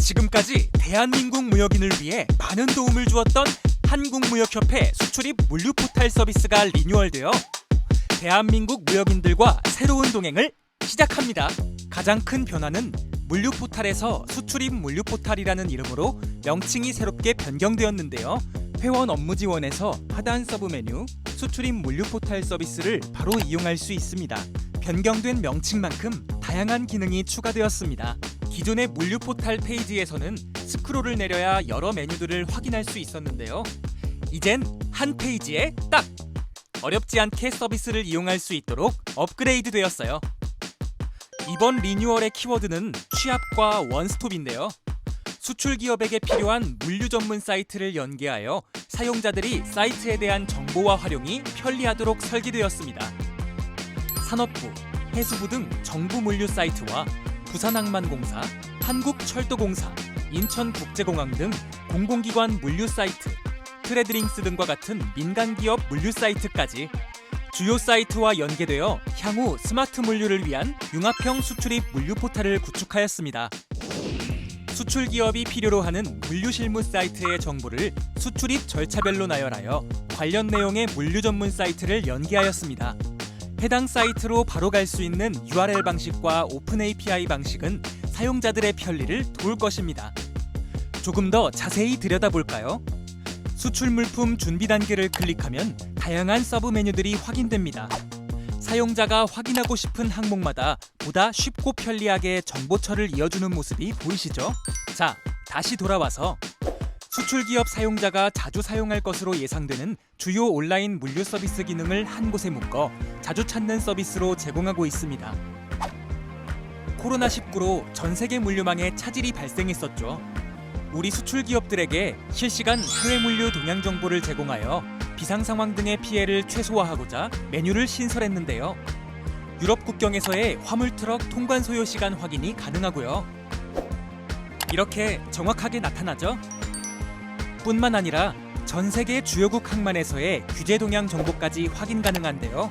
지금까지 대한민국 무역인을 위해 많은 도움을 주었던 한국무역협회 수출입 물류 포탈 서비스가 리뉴얼되어 대한민국 무역인들과 새로운 동행을 시작합니다. 가장 큰 변화는 물류 포탈에서 수출입 물류 포탈이라는 이름으로 명칭이 새롭게 변경되었는데요. 회원 업무 지원에서 하단 서브 메뉴 수출입 물류 포탈 서비스를 바로 이용할 수 있습니다. 변경된 명칭만큼 다양한 기능이 추가되었습니다. 기존의 물류 포탈 페이지에서는 스크롤을 내려야 여러 메뉴들을 확인할 수 있었는데요. 이젠 한 페이지에 딱 어렵지 않게 서비스를 이용할 수 있도록 업그레이드 되었어요. 이번 리뉴얼의 키워드는 취합과 원스톱인데요. 수출 기업에게 필요한 물류 전문 사이트를 연계하여 사용자들이 사이트에 대한 정보와 활용이 편리하도록 설계되었습니다. 산업부, 해수부 등 정부 물류 사이트와 부산항만공사, 한국철도공사, 인천국제공항 등 공공기관 물류 사이트, 트레드링스 등과 같은 민간 기업 물류 사이트까지 주요 사이트와 연계되어 향후 스마트 물류를 위한 융합형 수출입 물류 포탈을 구축하였습니다. 수출 기업이 필요로 하는 물류 실무 사이트의 정보를 수출입 절차별로 나열하여 관련 내용의 물류 전문 사이트를 연계하였습니다. 해당 사이트로 바로 갈 수 있는 URL 방식과 오픈 API 방식은 사용자들의 편리를 도울 것입니다. 조금 더 자세히 들여다볼까요? 수출 물품 준비 단계를 클릭하면 다양한 서브 메뉴들이 확인됩니다. 사용자가 확인하고 싶은 항목마다 보다 쉽고 편리하게 정보처를 이어주는 모습이 보이시죠? 자, 다시 돌아와서 수출 기업 사용자가 자주 사용할 것으로 예상되는 주요 온라인 물류 서비스 기능을 한 곳에 묶어 자주 찾는 서비스로 제공하고 있습니다. 코로나19로 전 세계 물류망에 차질이 발생했었죠. 우리 수출 기업들에게 실시간 해외 물류 동향 정보를 제공하여 비상 상황 등의 피해를 최소화하고자 메뉴를 신설했는데요. 유럽 국경에서의 화물 트럭 통관 소요 시간 확인이 가능하고요. 이렇게 정확하게 나타나죠. 뿐만 아니라 전 세계 주요국 항만에서의 규제 동향 정보까지 확인 가능한데요.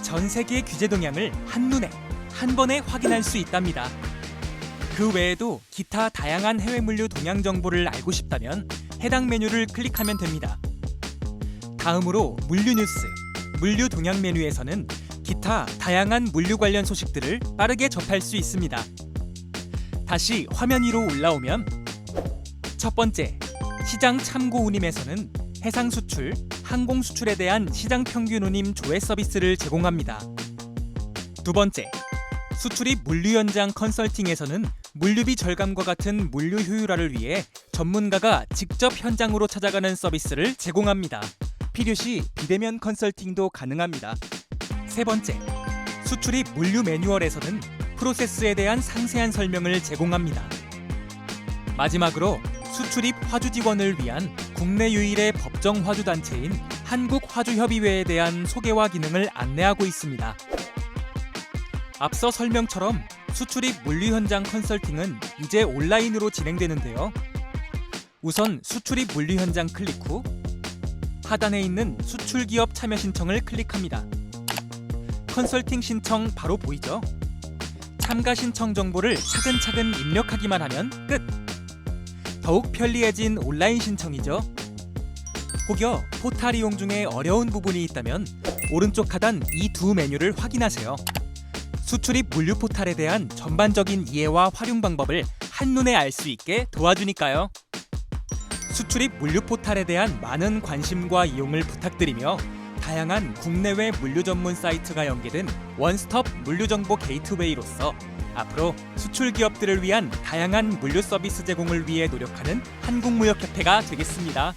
전 세계 규제 동향을 한눈에 한 번에 확인할 수 있답니다. 그 외에도 기타 다양한 해외 물류 동향 정보를 알고 싶다면 해당 메뉴를 클릭하면 됩니다. 다음으로 물류 뉴스, 물류 동향 메뉴에서는 기타 다양한 물류 관련 소식들을 빠르게 접할 수 있습니다. 다시 화면 위로 올라오면 첫 번째, 시장 참고 운임에서는 해상 수출, 항공 수출에 대한 시장 평균 운임 조회 서비스를 제공합니다. 두 번째, 수출입 물류 현장 컨설팅에서는 물류비 절감과 같은 물류 효율화를 위해 전문가가 직접 현장으로 찾아가는 서비스를 제공합니다. 필요시 비대면 컨설팅도 가능합니다. 세 번째, 수출입 물류 매뉴얼에서는 프로세스에 대한 상세한 설명을 제공합니다. 마지막으로 수출입 화주 지원을 위한 국내 유일의 법정 화주 단체인 한국화주협의회에 대한 소개와 기능을 안내하고 있습니다. 앞서 설명처럼 수출입 물류 현장 컨설팅은 이제 온라인으로 진행되는데요. 우선 수출입 물류 현장 클릭 후 하단에 있는 수출 기업 참여 신청을 클릭합니다. 컨설팅 신청 바로 보이죠? 참가 신청 정보를 차근차근 입력하기만 하면 끝. 더욱 편리해진 온라인 신청이죠. 혹여 포탈 이용 중에 어려운 부분이 있다면 오른쪽 하단 이 두 메뉴를 확인하세요. 수출입 물류 포탈에 대한 전반적인 이해와 활용 방법을 한눈에 알 수 있게 도와주니까요. 수출입 물류 포탈에 대한 많은 관심과 이용을 부탁드리며 다양한 국내외 물류 전문 사이트가 연계된 원스톱 물류 정보 게이트웨이로서 앞으로 수출 기업들을 위한 다양한 물류 서비스 제공을 위해 노력하는 한국무역협회가 되겠습니다.